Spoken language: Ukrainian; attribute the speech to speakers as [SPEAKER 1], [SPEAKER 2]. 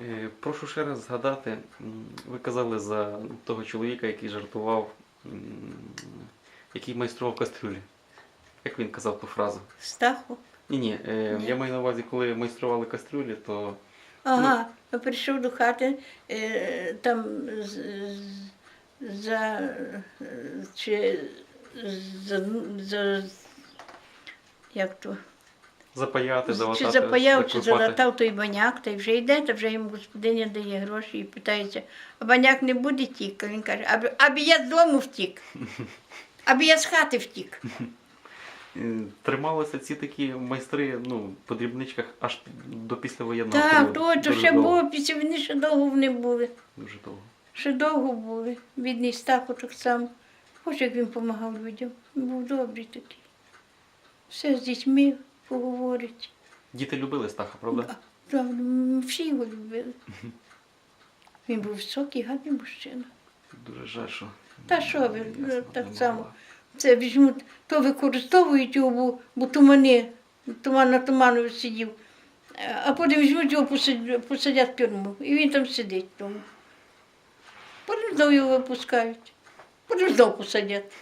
[SPEAKER 1] Е, Прошу ще раз згадати, ви казали за того чоловіка, який жартував, який майстрував кастрюлі. Як він казав ту фразу?
[SPEAKER 2] Стаху.
[SPEAKER 1] Ні, ні, е,
[SPEAKER 2] Ні.
[SPEAKER 1] я маю на увазі, коли майстрували кастрюлі, то
[SPEAKER 2] Ага, я прийшов до хати, е, там за, чи, за, за, як то,
[SPEAKER 1] запаяти, залатати.
[SPEAKER 2] чи запаяв, чи залатав той баняк, та й вже йде, та вже йому господиня дає гроші і питається, а баняк не буде тік? Він каже, аби, аби я з дому втік, аби я з хати втік.
[SPEAKER 1] Е, Трималися ці такі майстри ну, по дрібничках аж до післявоєнного
[SPEAKER 2] Так,
[SPEAKER 1] періоду.
[SPEAKER 2] то, то
[SPEAKER 1] Дуже
[SPEAKER 2] ще
[SPEAKER 1] довго.
[SPEAKER 2] було, після війни ще довго вони були.
[SPEAKER 1] Дуже довго.
[SPEAKER 2] Ще довго були. Бідний Стахо так само. Боже, як він допомагав людям. Він був добрий такий. Все з дітьми поговорить.
[SPEAKER 1] Діти любили Стаха, правда?
[SPEAKER 2] Правда, всі його любили. Він був високий, гарний мужчина.
[SPEAKER 1] Дуже жаль, що.
[SPEAKER 2] Та що ви,
[SPEAKER 1] ясно,
[SPEAKER 2] ну, так
[SPEAKER 1] не
[SPEAKER 2] само.
[SPEAKER 1] могла.
[SPEAKER 2] Це візьмуть, то використовують його, бо, бо тумани, туман на туману сидів. А потім візьмуть його, посадять, посадять в тюрму. І він там сидить тому. Потім знову його випускають. Потім знову посадять.